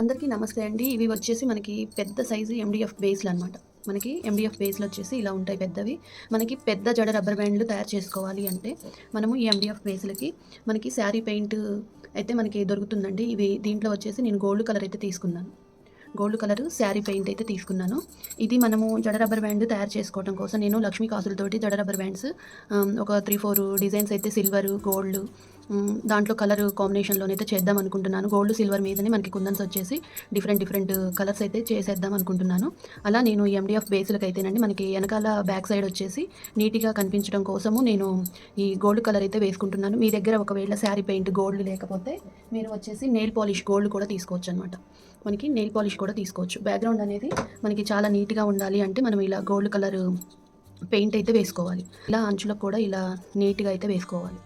అందరికీ నమస్తే అండి. ఇవి వచ్చేసి మనకి పెద్ద సైజు ఎండిఎఫ్ బేస్లు అనమాట మనకి ఎండిఎఫ్ బేస్లు వచ్చేసి ఇలా ఉంటాయి పెద్దవి. మనకి పెద్ద జడ రబ్బర్ బ్యాండ్లు తయారు చేసుకోవాలి అంటే మనము ఈ ఎండిఎఫ్ బేస్లకి మనకి శారీ పెయింట్ అయితే మనకి దొరుకుతుందండి. ఇవి దీంట్లో వచ్చేసి నేను గోల్డ్ కలర్ అయితే తీసుకున్నాను. గోల్డ్ కలర్ శారీ పెయింట్ అయితే తీసుకున్నాను. ఇది మనము జడ రబ్బర్ బ్యాండ్ తయారు చేసుకోవడం కోసం నేను లక్ష్మీ కాసులతోటి జడ రబ్బర్ బ్యాండ్స్ ఒక త్రీ ఫోర్ డిజైన్స్ అయితే సిల్వర్ గోల్డ్ దాంట్లో కలర్ కాంబినేషన్లోనైతే చేద్దాం అనుకుంటున్నాను. గోల్డ్ సిల్వర్ మీదనే మనకి కుందన్స్ వచ్చేసి డిఫరెంట్ డిఫరెంట్ కలర్స్ అయితే చేసేద్దాం అనుకుంటున్నాను. అలా నేను ఎండిఎఫ్ బేస్లకు అయితేనండి మనకి వెనకాల బ్యాక్ సైడ్ వచ్చేసి నీట్గా కనిపించడం కోసము నేను ఈ గోల్డ్ కలర్ అయితే వేసుకుంటున్నాను. మీ దగ్గర ఒకవేళ శారీ పెయింట్ గోల్డ్ లేకపోతే మీరు వచ్చేసి నెయిల్ పాలిష్ గోల్డ్ కూడా తీసుకోవచ్చు అనమాట మనకి నెయిల్ పాలిష్ కూడా తీసుకోవచ్చు. బ్యాక్గ్రౌండ్ అనేది మనకి చాలా నీట్గా ఉండాలి అంటే మనం ఇలా గోల్డ్ కలర్ పెయింట్ అయితే వేసుకోవాలి. ఇలా అంచులకు కూడా ఇలా నీట్గా అయితే వేసుకోవాలి.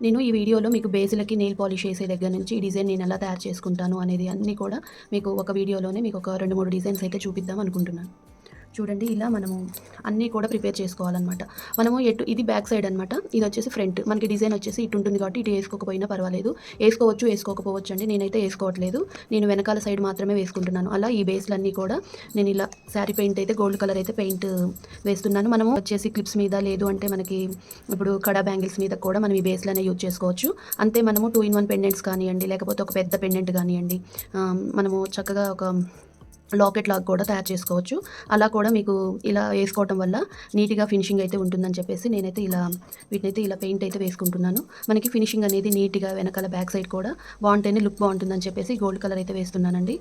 నేను ఈ వీడియోలో మీకు బేస్లకి నెయిల్ పాలిష్ చేసే దగ్గర నుంచి ఈ డిజైన్ నేను ఎలా తయారు చేసుకుంటాను అనేది అన్నీ కూడా మీకు ఒక వీడియోలోనే మీకు ఒక రెండు మూడు డిజైన్స్ అయితే చూపిద్దాం అనుకుంటున్నాను. చూడండి ఇలా మనము అన్నీ కూడా ప్రిపేర్ చేసుకోవాలన్నమాట. మనము ఎటు ఇది బ్యాక్ సైడ్ అనమాట ఇది వచ్చేసి ఫ్రంట్. మనకి డిజైన్ వచ్చేసి ఇటు ఉంటుంది కాబట్టి ఇటు వేసుకోకపోయినా పర్వాలేదు. వేసుకోవచ్చు వేసుకోకపోవచ్చు అండి నేనైతే వేసుకోవట్లేదు. నేను వెనకాల సైడ్ మాత్రమే వేసుకుంటున్నాను. అలా ఈ బేస్లన్నీ కూడా నేను ఇలా శారీ పెయింట్ అయితే గోల్డ్ కలర్ అయితే పెయింట్ వేస్తున్నాను. మనము వచ్చేసి క్లిప్స్ మీద లేదు అంటే మనకి ఇప్పుడు కడా బ్యాంగిల్స్ మీద కూడా మనం ఈ బేస్లనే యూజ్ చేసుకోవచ్చు. అంతే మనము టూ ఇన్ వన్ పెండెంట్స్ కానివ్వండి లేకపోతే ఒక పెద్ద పెండెంట్ కానివ్వండి మనము చక్కగా ఒక లాకెట్ లాగా కూడా తయారు చేసుకోవచ్చు. అలా కూడా మీకు ఇలా వేసుకోవటం వల్ల నీట్గా ఫినిషింగ్ అయితే ఉంటుందని చెప్పేసి నేనైతే ఇలా వీటినైతే ఇలా పెయింట్ అయితే వేసుకుంటున్నాను. మనకి ఫినిషింగ్ అనేది నీట్గా వెనకాల బ్యాక్ సైడ్ కూడా బాగుంటేనే లుక్ బాగుంటుందని చెప్పేసి గోల్డ్ కలర్ అయితే వేస్తున్నానండి.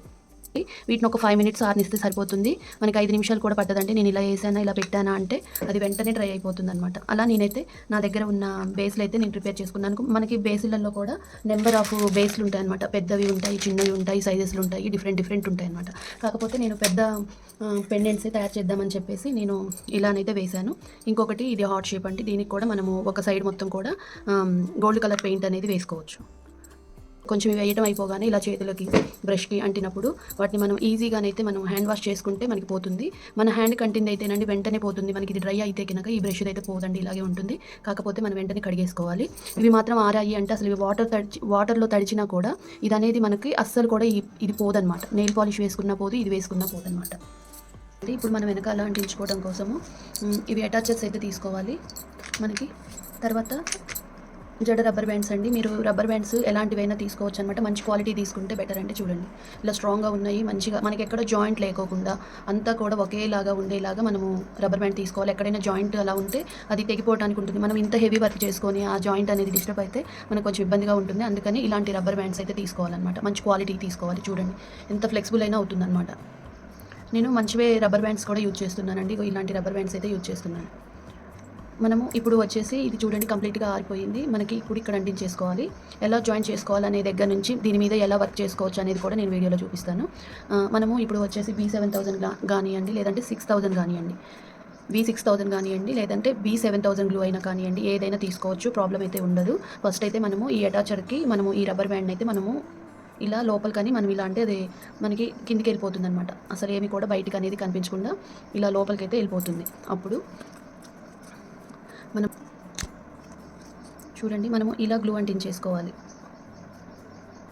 వీటిని ఒక ఫైవ్ మినిట్స్ ఆర్నిస్తే సరిపోతుంది. మనకి ఐదు నిమిషాలు కూడా పట్టదండి. నేను ఇలా వేసానా ఇలా పెట్టానా అంటే అది వెంటనే డ్రై అయిపోతుంది అనమాట అలా నేనైతే నా దగ్గర ఉన్న బేస్లు అయితే నేను ప్రిపేర్ చేసుకున్నాను. మనకి బేసులలో కూడా నెంబర్ ఆఫ్ బేస్లు ఉంటాయి అనమాట పెద్దవి ఉంటాయి చిన్నవి ఉంటాయి సైజెస్లు ఉంటాయి డిఫరెంట్ డిఫరెంట్ ఉంటాయి అనమాట కాకపోతే నేను పెద్ద పెండెంట్స్ తయారు చేద్దామని చెప్పేసి నేను ఇలానైతే వేశాను. ఇంకొకటి ఇది హాట్ షేప్ అంటే దీనికి కూడా మనము ఒక సైడ్ మొత్తం కూడా గోల్డ్ కలర్ పెయింట్ అనేది వేసుకోవచ్చు. కొంచెం వేయటం అయిపోగానే ఇలా చేతులకి బ్రష్కి అంటినప్పుడు వాటిని మనం ఈజీగానైతే మనం హ్యాండ్ వాష్ చేసుకుంటే మనకి పోతుంది. మన హ్యాండ్ కంటింది అయితేనండి వెంటనే పోతుంది. మనకి ఇది డ్రై అయితే కనుక ఈ బ్రష్ అయితే పోదండి ఇలాగే ఉంటుంది. కాకపోతే మనం వెంటనే కడిగేసుకోవాలి. ఇవి మాత్రం ఆరాయి అంటే అసలు ఇవి వాటర్ తడిచి వాటర్లో తడిచినా కూడా ఇది అనేది మనకి అస్సలు కూడా ఈ- ఇది పోదనమాట నెయిల్ పాలిష్ వేసుకున్నా పోదు ఇది వేసుకున్నా పోదనమాట ఇప్పుడు మనం వెనకాల అంటించుకోవడం కోసము ఇవి అటాచెస్ అయితే తీసుకోవాలి. మనకి తర్వాత జడ రబ్బర్ బ్యాండ్స్ అండి. మీరు రబ్బర్ బ్యాండ్స్ ఎలాంటివైనా తీసుకోవచ్చు అనమాట మంచి క్వాలిటీ తీసుకుంటే బెటర్ అంటే చూడండి. ఇలా స్ట్రాంగ్గా ఉన్నాయి మంచిగా. మనకి ఎక్కడ జాయింట్ లేకోకుండా అంతా కూడా ఒకేలాగా ఉండేలాగా మనము రబ్బర్ బ్యాండ్ తీసుకోవాలి. ఎక్కడైనా జాయింట్ అలా ఉంటే అది తెగిపోవడానికి ఉంటుంది. మనం ఇంత హెవీ వర్క్ చేసుకొని ఆ జాయింట్ అనేది డిస్టర్బ్ అయితే మనకు కొంచెం ఇబ్బందిగా ఉంటుంది. అందుకని ఇలాంటి రబ్బర్ బ్యాండ్స్ అయితే తీసుకోవాలన్నమాట. మంచి క్వాలిటీ తీసుకోవాలి చూడండి. ఎంత ఫ్లెక్సిబుల్ అయినా అవుతుందన్నమాట. నేను మంచివే రబ్బర్ బ్యాండ్స్ కూడా యూజ్ చేస్తున్నానండి. ఇలాంటి రబ్బర్ బ్యాండ్స్ అయితే యూజ్ చేస్తున్నాను. మనము ఇప్పుడు వచ్చేసి ఇది చూడండి కంప్లీట్గా ఆరిపోయింది. మనకి ఇప్పుడు ఇక్కడ అంటించేసుకోవాలి. ఎలా జాయిన్ చేసుకోవాలనే దగ్గర నుంచి దీని మీద ఎలా వర్క్ చేసుకోవచ్చు అనేది కూడా నేను వీడియోలో చూపిస్తాను. మనము ఇప్పుడు వచ్చేసి బీ సెవెన్ థౌసండ్ కానివ్వండి లేదంటే సిక్స్ థౌసండ్ కానివ్వండి. బీ సిక్స్ థౌసండ్ కానివ్వండి లేదంటే బీ సెవెన్ థౌసండ్ గ్లూ అయినా కానివ్వండి ఏదైనా తీసుకోవచ్చు ప్రాబ్లం అయితే ఉండదు. ఫస్ట్ అయితే మనము ఈ అటాచర్కి మనము ఈ రబ్బర్ బ్యాండ్ అయితే మనము ఇలా లోపలికని మనం ఇలా అంటే అది మనకి కిందికి వెళ్ళిపోతుంది అనమాట అసలు ఏమి కూడా బయటికి అనేది కనిపించకుండా ఇలా లోపలికి అయితే వెళ్ళిపోతుంది. అప్పుడు మనం చూడండి మనము ఇలా గ్లూ అంటించేసుకోవాలి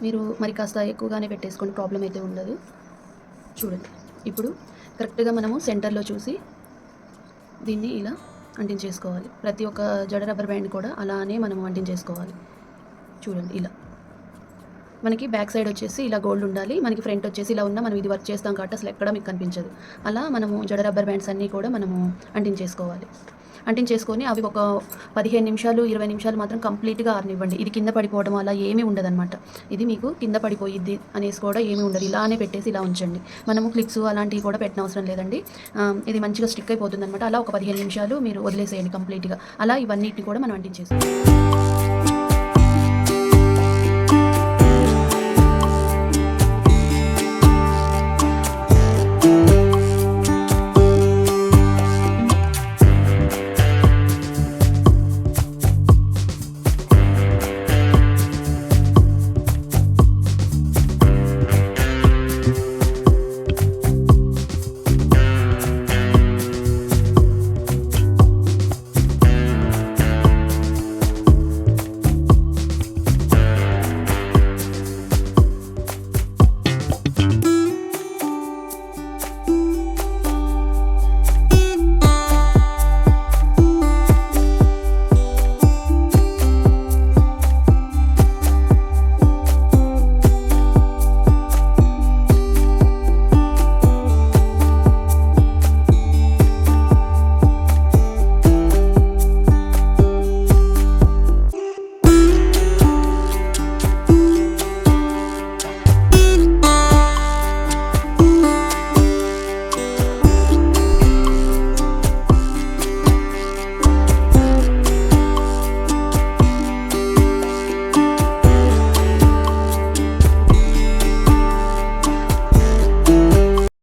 మీరు మరి కాస్త ఎక్కువగానే పెట్టేసుకోండి ప్రాబ్లం అయితే ఉండదు. చూడండి ఇప్పుడు కరెక్ట్గా మనము సెంటర్లో చూసి దీన్ని ఇలా అంటించేసుకోవాలి ప్రతి ఒక్క జడ రబ్బర్ బ్యాండ్ కూడా అలానే మనము అంటించేసుకోవాలి చూడండి ఇలా. మనకి బ్యాక్ సైడ్ వచ్చేసి ఇలా గోల్డ్ ఉండాలి మనకి ఫ్రంట్ వచ్చేసి ఇలా ఉన్నా మనం ఇది వర్క్ చేస్తాం కాబట్టి అసలు ఎక్కడ మీకు కనిపించదు. అలా మనము జడ రబ్బర్ బ్యాండ్స్ అన్నీ కూడా మనము అంటించేసుకోవాలి అంటించేసుకొని అవి ఒక పదిహేను నిమిషాలు ఇరవై నిమిషాలు మాత్రం కంప్లీట్గా ఆరనివ్వండి. ఇది కింద పడిపోవడం అలా ఏమీ ఉండదన్నమాట. ఇది మీకు కింద పడిపోయిద్ది అనేసి కూడా ఏమీ ఉండదు. ఇలానే పెట్టేసి ఇలా ఉంచండి. మనము క్లిప్స్ అలాంటివి కూడా పెట్టిన అవసరం లేదండి. ఇది మంచిగా స్టిక్ అయిపోతుంది అనమాట అలా ఒక పదిహేను నిమిషాలు మీరు వదిలేసేయండి కంప్లీట్గా. అలా ఇవన్నిటిని కూడా మనం అంటించేసుకోవాలి